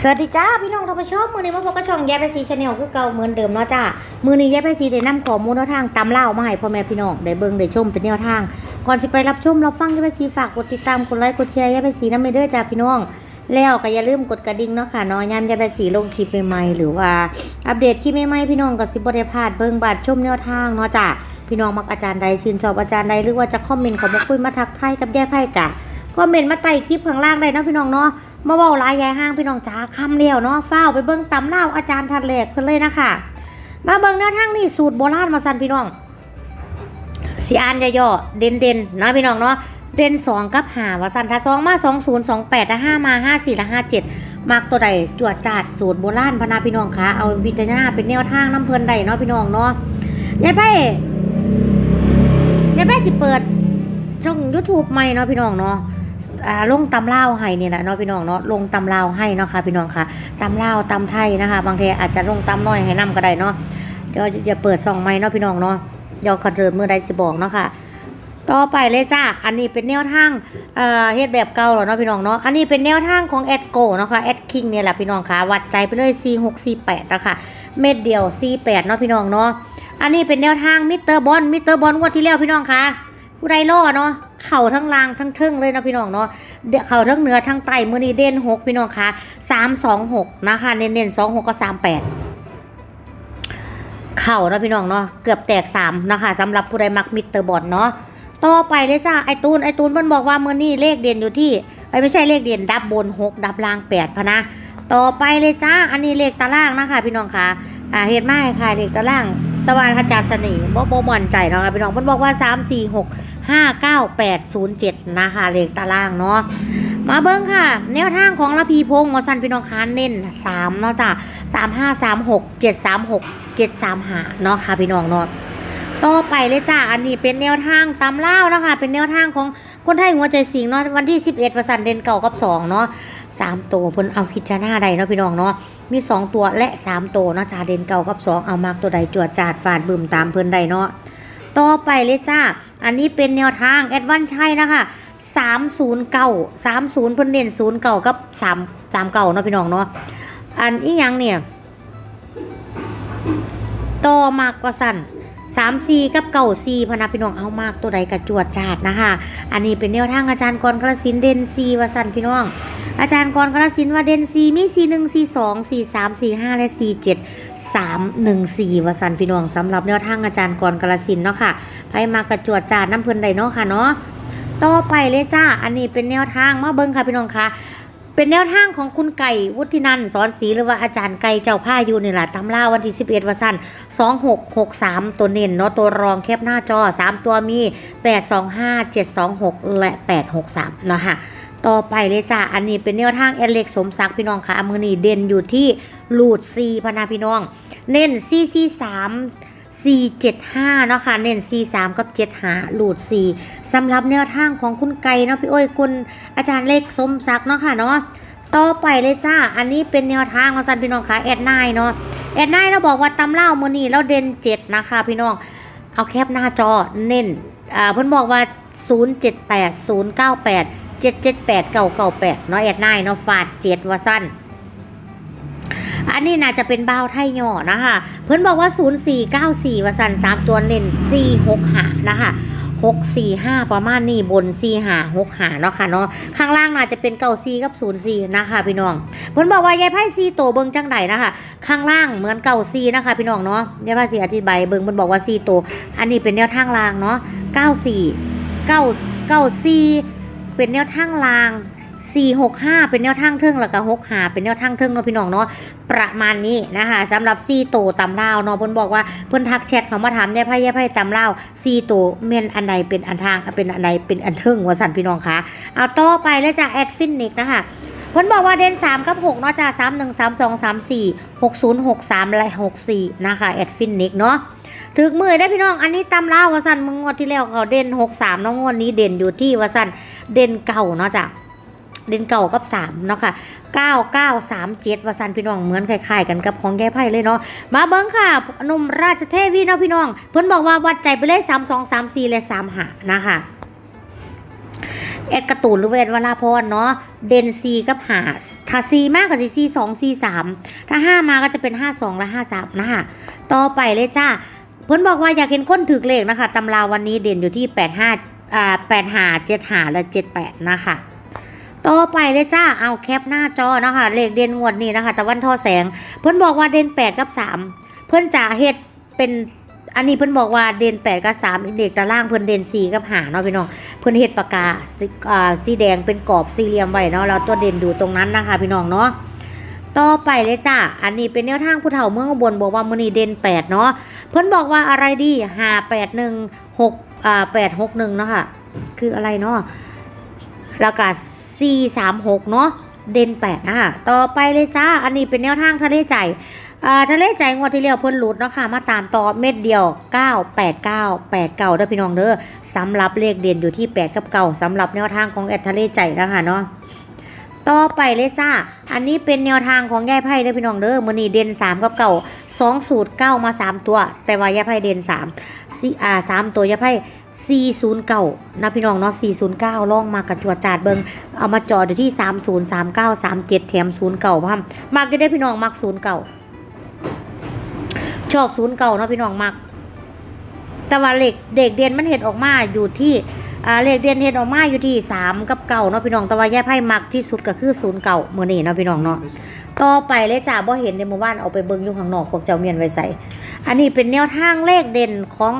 สวัสดีจ้าพี่น้องท่านผู้ชมมือนี้มาพบกับช่องแยบไปซีชาแนลคือเก่าเหมือนเดิมเนาะจ้ามือนี้แยบไปซีได้นำข้อมูลแนวทางตำเล่ามาให้พ่อแม่พี่น้องได้เบิ่งได้ชมเป็นแนวทาง ก่อนสิไปรับชมรับฟังแยบไปซีฝากกดติดตามกดไลค์กดแชร์แยบไปซีน้ำเมเด้อจ้าพี่น้อง แล้วก็อย่าลืมกดกระดิ่งเนาะค่ะนาะยามแยบไปซีลงคลิปใหม่ๆหรือว่าอัปเดตคลิปใหม่ๆพี่น้องก็สิบ่ได้พลาดเบิ่งบัดชมแนวทางเนาะจ้าพี่น้องมักอาจารย์ใดชื่นชอบอาจารย์ใดหรือว่าจะคอมเมนต์ขอมาคุยมาทักทายกับแย่ไพ่กะคอมเมนต์มาใต้คลิปข้างล่างได้นะพี่น้องเนาะ มาเว้าลายยายห้างพี่น้องจ้าคำเดียวเนาะฟ้าไปเบิ่งตำเล่าอาจารย์ทัดแหล็กเพิ่นเลยนะคะมาเบิ่งแนวทางนี่สูตรโบราณมาสั่นพี่น้องสีอ่านย่อเด่นเด่นนะพี่น้องเนาะเด่นสองกับหาวาสันถ้าสองมาสองศูนย์สองแปดห้ามาห้าสี่และห้าเจ็ดมากตัวใดจวดจาดสูตรโบราณพนาพี่น้องคะเอาวิจารณาเป็นแนวทางน้ำเพลินใดเนาะพี่น้องเนาะยายไพ่ยายไพ่สิเปิดช่อง YouTube ใหม่เนาะพี่น้องเนาะ ลงตำเล่าให้เนี่ยแหละเนาะพี่น้องเนาะลงตำเล่าให้เนาะค่ะพี่น้องค่ะตำเล่าตำไทยนะคะ บางทีอาจจะลงตำน้อยให้นํก็ได้เนาะเดี๋ยวอย่าเปิดซองใหม่เนาะพี่น้องเนาะเดี๋ยวคอนเสิร์ตเมื่อใดจะบอกเนาะค่ะต่อไปเลยจ้า อันนี้เป็นแนวทางเอ่อเฮ็ดแบบเก่าแล้วเนาะพี่น้องเนาะ อันนี้เป็นแนวทางของแอดโกเนาะค่ะแอดคิงเนี่ยแหละพี่น้องค่ะ วัดใจไปเลย4648นะคะเม็ดเดียว 48เนาะพี่น้องเนาะ อันนี้เป็นแนวทางมิสเตอร์บอลมิสเตอร์บอลงวดที่แล้วพี่น้องค่ะ ผู้ใดล่อเนาะ เข่าทั้งล่างทั้งเทิงเลยนะพี่น้องเนาะเดี๋ยวเข่าทั้งเหนือทั้งใต้มือนี้เด่นหกพี่น้องคะสามสองหกนะคะเน้นเน้นสองหกกับสามแปดเข่านะพี่น้องเนาะเกือบแตกสามนะคะสำหรับผู้ใดมักมิสเตอร์บอลเนาะต่อไปเลยจ้าไอตูนไอตูนมันบอกว่ามือนี้เลขเด่นอยู่ที่ไอไม่ใช่เลขเด่นดับบนหกดับล่างแปดพะนะต่อไปเลยจ้า อันนี้เลขตารางนะคะ พี่น้องคะอ่าเห็นไหมค่ะเลขตาราง ตะวันขจัดเสน่ห์บ่บ่มั่นใจเนาะค่ะพี่น้องมันบอกว่าสามสี่หก 59807 นะคะเลขตารางเนาะมาเบิ้งค่ะ แนวทางของละพีพงศ์มอสันพี่น้องค้านเน้น3เนาะจ้ะ3536 736 735เนาะค่ะพี่น้องเนาะต่อไปเลยจ้ะอันนี้เป็นแนวทางตามเล่านะคะ เป็นแนวทางของคนไทยหัวใจสิงเนาะวันที่11ประสันเด่นเก่ากับ2เนาะสามตัวเพิ่นเอาพิจารณาใดเนาะพี่น้องเนาะมี2ตัวและ3ตัวเนาะจ้าเด่นเก่ากับ2เอามากตัวใดจวดจาดฟาดบึมตามเพิ่นใดเนาะ ต่อไปเลยจ้า อันนี้เป็นแนวทางแอดวันชัยนะคะ309 30เพิ่นเน้น0เก่ากับ3 3เก่าเนาะพี่น้องเนาะอันอีหยังเนี่ยต่อมากกว่าสั่น 3 4กับเก่า4พนะพี่น้องเอามากตัวใดกระจวดจาดนะคะอันนี้เป็นแนวทางอาจารย์กรกระสินเด่น4ว่าสั่นพี่น้อง อาจารย์กรกระสินว่าเด่น4มี4 1 4 2 4 3 4 5และ4 7สามหนึ่งสี่วสันพี่น้องสำหรับแนวทางอาจารย์กรกระสินเนาะค่ะไผมากระจวดจาดน้ำเพลินใดเนาะค่ะเนาะต่อไปเลยจ้า อันนี้เป็นแนวทางมาเบิ้งค่ะพี่น้องค่ะ เป็นแนวทางของคุณไก่วุฒินันท์สอนศรีหรือว่าอาจารย์ไก่เจ้าผ้าอยู่นี่แหละตำล่าวันที่ 11วันสั้น2663 ตัวเน้นเนาะตัวรองแคบหน้าจอ 3 ตัวมี 825 726 และ 863 เนาะค่ะต่อไปเลยจ้าอันนี้เป็นแนวทางเอเล็กสมศักดิ์พี่น้องค่ะมือนี้เด่นอยู่ที่ลูดซีพนาพี่น้อง เน้นซีซีสาม สี่เจ็ดห้าเนาะค่ะเน้นซีสามกับเจ็ดหาลูดซีสำหรับแนวทางของคุณไก่เนาะพี่โอ้ยคุณอาจารย์เล็กสมศักดิ์เนาะค่ะเนาะต่อไปเลยจ้า อันนี้เป็นแนวทางมาสันพี่น้องค่ะแอดไนเนาะแอดไนเราบอกว่าตำเล่ามือนี้เราเด่นเจ็ดนะคะพี่น้อง เอาแคปหน้าจอเน้นอ่าเพิ่นบอกว่า 078 098 778 998เนาะแอดไนเนาะฟาดเจ็ดว่าสั้น อันนี้น่าจะเป็นเบาไทยย่อนะคะ เพิ่อนบอกว่า 0494ว่าสั้น3ตัวเน้น46หานะคะ645ประมาณนี้บน4หา6หาเนาะค่ะเนาะข้างล่างน่าจะเป็นเก่า4กับ04นะคะพี่น้องเพิ่นบอกว่ายายไพ่ซีโตเบิงจังไดนะคะ ข้างล่างเหมือนเก่าซีนะคะพี่น้องเนาะยายไพ่ซีอธิบายเบิงเพิ่นบอกว่าซีโต อันนี้เป็นแนวทางล่างเนาะ94 9 94เป็นแนวทางล่าง 465 เป็นแนวทางเทิงแล้วก็65เป็นแนวทางเทิงเนาะพี่น้องเนาะประมาณนี้นะคะสำหรับซีโตตำลาเนาะเพิ่นบอกว่าเพิ่นทักแชทเขามาถามยายไพ่ยายไพ่ตำลาวซีโตเมนอันใดเป็นอันทางเป็นอันใดเป็นอันเทิงว่าสั่นพี่น้องคะเอาต่อไปแล้วจากแอดฟินิกนะคะเพิ่นบอกว่าเดน3 กับ6เนาะจ้า3 1 3 2 3 4 6 0 6 3และ6 4 นะคะ แอดฟินิกเนาะถึกมือได้พี่น้อง อันนี้ตำลาววาสันมึงงวดที่แล้วเขาเด่น 6 3เนาะงวดนี้เด่นอยู่ที่วาสันเด่นเก่าเนาะจ้ะ เด่นเก่ากับ3เนาะค่ะ9 9 3 7วาสันพี่น้องเหมือนคล้ายๆกันกับของแก้ไพ่เลยเนาะมาเบิ้งค่ะหนุ่มราชเทวีเนาะพี่น้อง เพิ่นบอกว่าวัดใจไปเลย3 2 3 4และ3หานะคะแอดกร์ตูนหรือว่าแอดวราพรเนาะเดนซีกับหาถ้าซีมากก็สิซีสองซีสามถ้าห้ามาก็จะเป็นห้าสองและห้าสามนะคะต่อไปเลยจ้าเพิ่นบอกว่าอยากเห็นคนถือเลขนะคะตำราวันนี้เด่นอยู่ที่แปดห้าอ่าแปดหาเจ็ดหาและเจ็ดแปดนะคะ ต่อไปเลยจ้า เอาแคปหน้าจอนะคะเลขเด่นงวดนี้นะคะ ตะวันทอแสง เพิ่นบอกว่าเด่น8กับ3เพิ่นจะเฮ็ดเป็นอันนี้เพิ่นบอกว่าเด่น8กับ3เด็กตารางเพิ่นเด่น4กับ5เนาะพี่น้องเพิ่นเฮ็ดปากกาสีาสแดงเป็นกรอบสี่เหลี่ยมไว้เนาะแล้วตัวเด่นอยู่ตรงนั้นนะคะ พี่น้องเนาะต่อไปเลยจ้า อันนี้เป็นแนวทางผู้เฒ่าเมืองอุบลบอกว่ามือนี้เด่น8เนาะ เพิ่นบอกว่าอะไรดี581 6อ่า861เนาะค่ะ คืออะไรเนาะแล้วก็ 4 3 6 เนาะเด่น8นะคะต่อไปเลยจ้า อันนี้เป็นแนวทางทะเลใจอ่าทะเลใจงวดที่เรียวเพิ่นหลุดเนาะค่ะ มาตามต่อเม็ดเดียว 9 8 9 8 9เด้อพี่น้องเด้อสำหรับเลขเด่นอยู่ที่ 8 กับเก่าสำหรับแนวทางของแอดทะเลใจนะคะเนาะ ต่อไปเลยจ้า อันนี้เป็นแนวทางของยายไพ่เด้อพี่น้องเด้อมือนี้เด่น3กับเก่า2สูตรเก้ามา3ตัว แต่ว่ายายไพ่เด่น3สี่อ่าสามตัวยายไพ่409นะพี่น้องเนาะ409ล่องมากระจวดจาดเบิงเอามาจอดอยู่ที่30 39 37แถม0เก่าพ่อมมักจะได้พี่น้องมัก0เก่าชอบ0เก่าเนาะพี่น้องมักแต่ว่าเลขเด็กเด่นมันเห็ดออกมาอยู่ที่ เลขเด่นเห็ดออกมาอยู่ที่สามกับเก่าเนาะพี่น้องแต่ว่าแย่ไพ่มักที่สุดก็คือศูนย์เก่าเมื่อนี้เนาะพี่น้องเนาะต่อไปเลยจ้าบ่เห็นในหมู่บ้านเอาไปเบิ่งอยู่ข้างนอกพวกเจ้าเมียนไว้ใส่อันนี้เป็นแนวทางเลขเด่นของ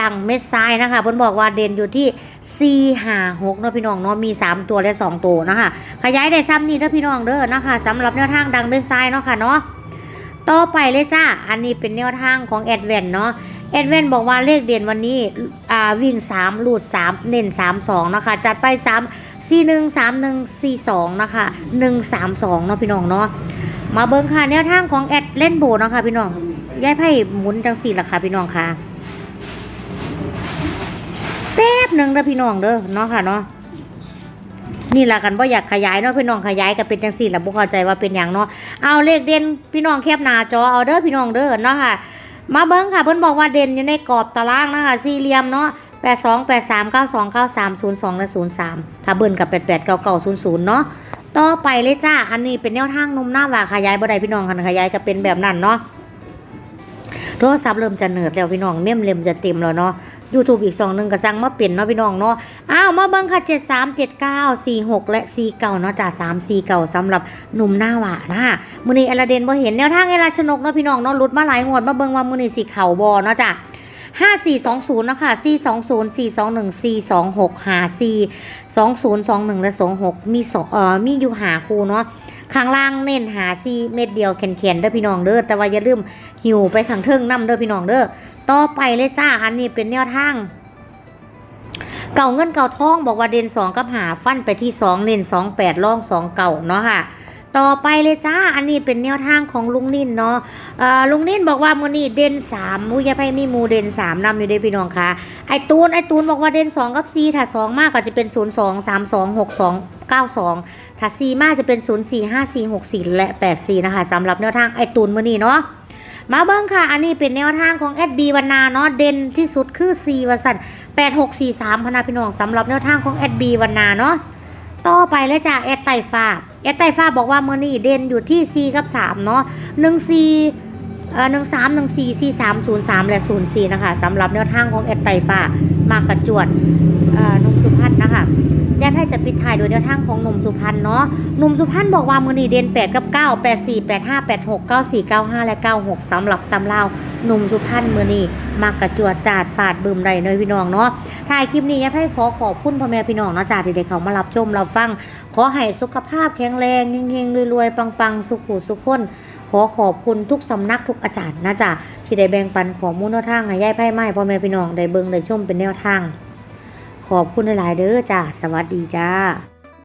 ดังเม็ดทรายนะคะเพิ่นบอกว่าเด่นอยู่ที่ 4 5 6เนาะพี่น้องเนาะมี 3 ตัวและ 2 ตัวนะคะขยายได้ซ้ำนี่เด้อพี่น้องเด้อนะคะสำหรับแนวทางดังเม็ดทรายเนาะค่ะเนาะต่อไปเลยจ้าอันนี้เป็นแนวทางของแอดเวนเนาะ เอ็ดเวนบอกว่าเลขเด่นวันนี้อ่าวิ่ง3ลูด3 เน้น3 2นะคะจัดไป 3 4 1 3 1 4 2นะคะ1 3 2เนาะพี่น้องเนาะมาเบิ่งค่ะแนวทางของแอดเล่นโบนะคะพี่น้องย้ายไพ่หมุนจังสี่ละค่ะพี่น้องค่ะแป๊บหนึ่งเด้อพี่น้องเด้อเนาะค่ะเนาะนี่ละกันว่าอยากขยายเนาะพี่น้องขยายก็เป็นจังสี่ละบุเข้าใจว่าเป็นอย่างเนาะเอาเลขเด่นพี่น้องแคบหน้าจอเอาเด้อพี่น้องเด้อเนาะค่ะ มาเบิ้งค่ะเพิ่นบอกว่าเด่นอยู่ในกรอบตารางนะคะสี่เหลี่ยมเนาะแปดสองแปดสามเก้าสองเก้าสามศูนย์สองและศูนย์สามถ้าเบิ้งกับแปดแปดเก้าเก้าศูนย์ศูนย์เนาะต่อไปเลยจ้า อันนี้เป็นแนวทางนมหน้าว่าขยายบ่ได้พี่น้องคันขยายก็เป็นแบบนั้นเนาะโทรศัพท์เริ่มจะเนิดแล้วพี่น้องเมมเริ่มจะเต็มแล้วเนาะ ยูทูบอีกสองหนึ่งก็สั่งมาเปลี่ยนเนาะพี่น้องเนาะอ้าวมาเบังค่ะเจ็ดสามเจ็ดเก้าสี่หกและสี่เก่าเนาะจ่าสามสี่เก่าสำหรับหนุ่มหน้าหวานนะมือนี้อลเดนบ่เห็นแนวทางเอลาชนกเนาะพี่น้องเนาะรุดมาหลายงวดมาเบิงว่ามือนี้สีเข่าบอเนาะจ่ะ 5420นะคะ420 421 426หา4 2021 และ 26 มีสองเอ่อมีอยู่หาคูเนาะข้างล่างเน้นหา4เม็ดเดียวแข็งๆเด้อพี่น้องเด้อแต่ว่าอย่าลืมหิวไปข้างเทิงน้ำเด้อพี่น้องเด้อต่อไปเลยจ้าอันนี้เป็นแนวทางเก่าเงินเก่าทองบอกว่าเด่นสองกับหาฟันไปที่สองเน้นสองแปดล่องสองเก่าเนาะค่ะ ต่อไปเลยจ้า อันนี้เป็นแนวทางของลุงนิ่นเนาะอ่อลุงนิ่นบอกว่ามือนี้เด่นสามมุยาไพมีมูเด่นสามนำอยู่เด้พี่น้องคะไอตูนไอตูนบอกว่าเด่นสองกับสี่ถ้าสองมากก็จะเป็นศูนย์สองสามสองหกสองเก้าสองถ้าสี่มากจะเป็นศูนย์สี่ห้าสี่หกสี่และแปดสี่นะคะสำหรับแนวทางไอตูนมือนี้เนาะมาเบิ้งค่ะ อันนี้เป็นแนวทางของแอดบีวันนาเนาะ เด่นที่สุดคือ4วัสัน8643พนาพี่น้องสำหรับแนวทางของแอดบีวันนาเนาะ ต่อไปเลยจ้ะแอดไตฟ้า แอดไตฟ้าบอกว่าเมื่อนี่เด่นอยู่ที่ 4 กับ 3 เนาะ14เอ่อ13 14 43 03 และ 04 นะคะสำหรับแนวทางของแอดไตฟ้า มากระจวดนุ่มสุพัฒน์นะคะยายแพทย์จะปิดท้ายโดยแนวทางของหนุ่มสุพรรณเนาะหนุ่มสุพรรณบอกว่ามือนีเด่น8 กับ 9 8 4 8 5 8 6 9 4 9 5 และ 96สำหรับตำราวหนุ่มสุพรรณมือนีมากระจวดจาดฝาดบึมใดเนยพี่น้องเนาะถ่ายคลิปนี้ยายแพทย์ขอขอบคุณพ่อแม่พี่น้องเนาะจ่าที่ได้เขามารับชมเรับฟัง ขอให้สุขภาพแข็งแรงเฮงๆรวยๆปังๆ สุขุสุขคน ขอขอบคุณทุกสำนักทุกอาจารย์นะจ๊ะที่ได้แบ่งปันข้อมูลแนวทางให้ยายไพ่ไม้พ่อแม่พี่น้องได้เบิ่งได้ชมเป็นแนวทาง ขอบคุณหลายๆเด้อจ้าสวัสดีจ้า